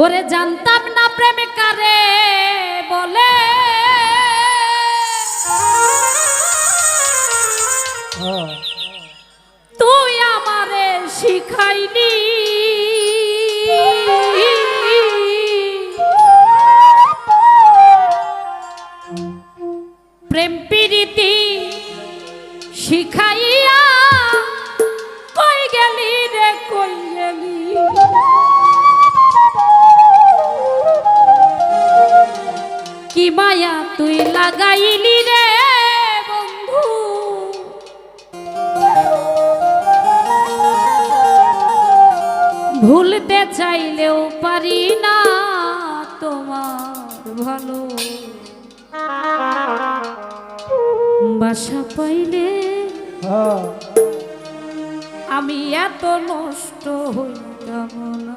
ওরে জানতাম না প্রেমিকারে বলে। তুই আমারে শিখাইনি প্রেম প্রীতি শিখাই মায়া তুই লাগাইলি রে বন্ধু। ভুলতে চাইলেও পারি না তোমার ভালো। বাসা পাইলে হ্যাঁ। আমি এত নষ্ট হইতাম না।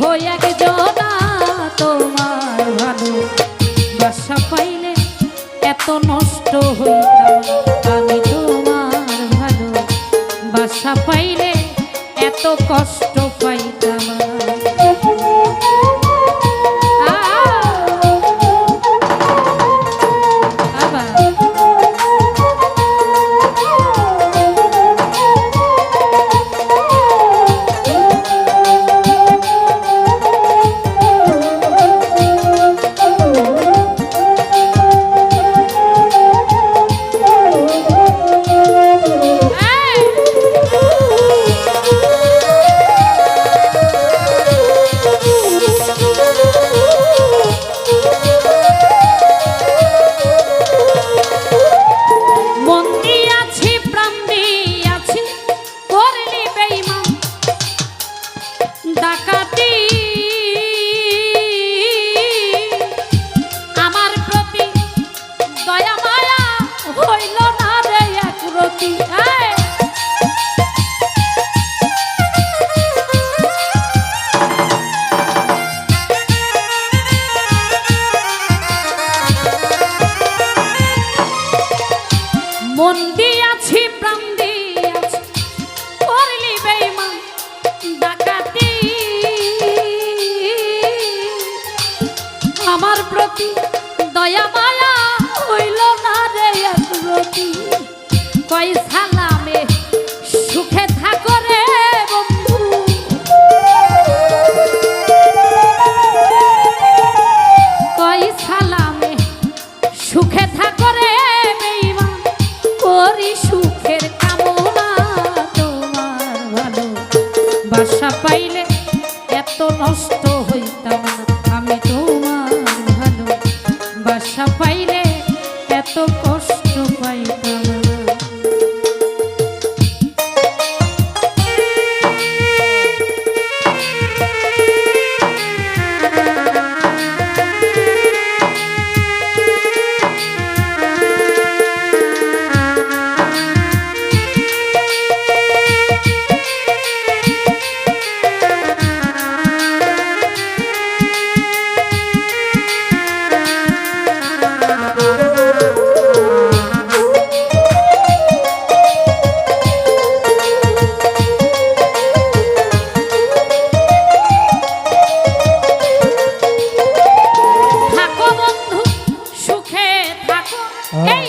হই একজনা তোমার ভালো। বাসা এত নষ্ট হই দয়া মায়া হইল না রে একরতি। কয় সালামে সুখে থাকো রে বন্ধু। সালামে সুখে থাকো রে বেইমা করি সুখের কামনা তোমার ভালো বাসা পাইলে এত নষ্ট Oh. Hey!